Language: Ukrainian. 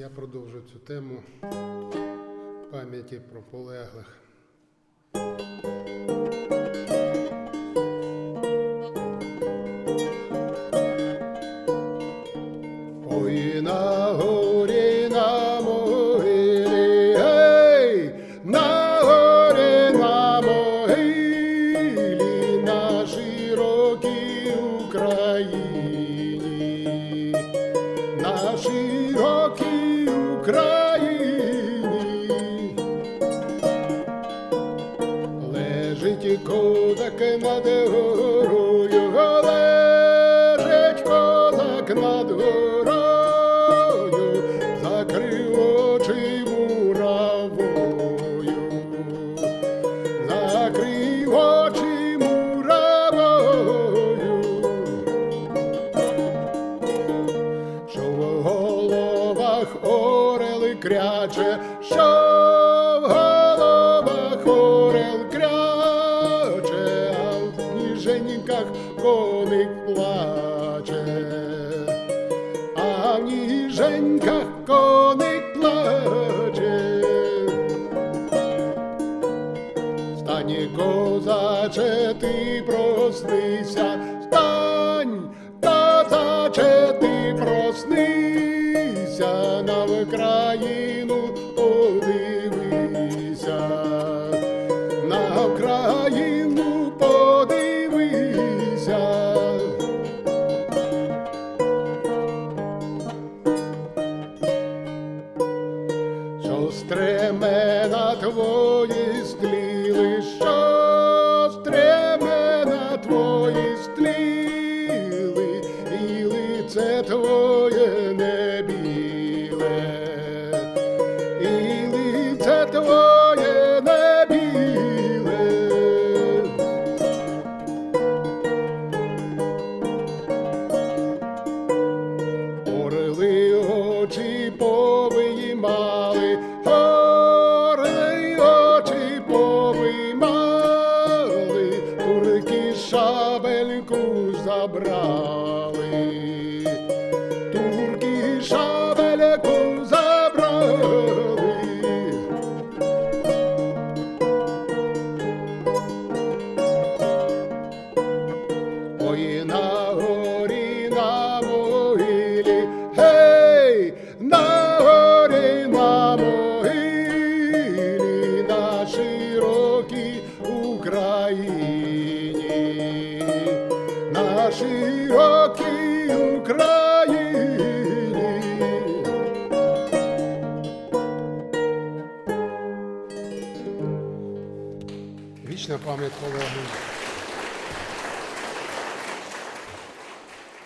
Я продовжу цю тему пам'яті про полеглих. Ой, на горі на могилі, гей, на горі на могилі, на широкій Україні, на широкій Україні. Лежить козак на горою, кряче, що в головах орел кряче, а в ніженьках коник плаче, а в ніженьках коник плаче. Стань, козаче, ти проснися, стань, козаче, ти проснися, на Вкраїну подивися, на Вкраїну подивися. що стремена твої стріли, що стремена твої стріли, і лице твоє не орли очі повимали, турки шабельку забрали, на широкій Україні. Вічна пам'ять полеглих.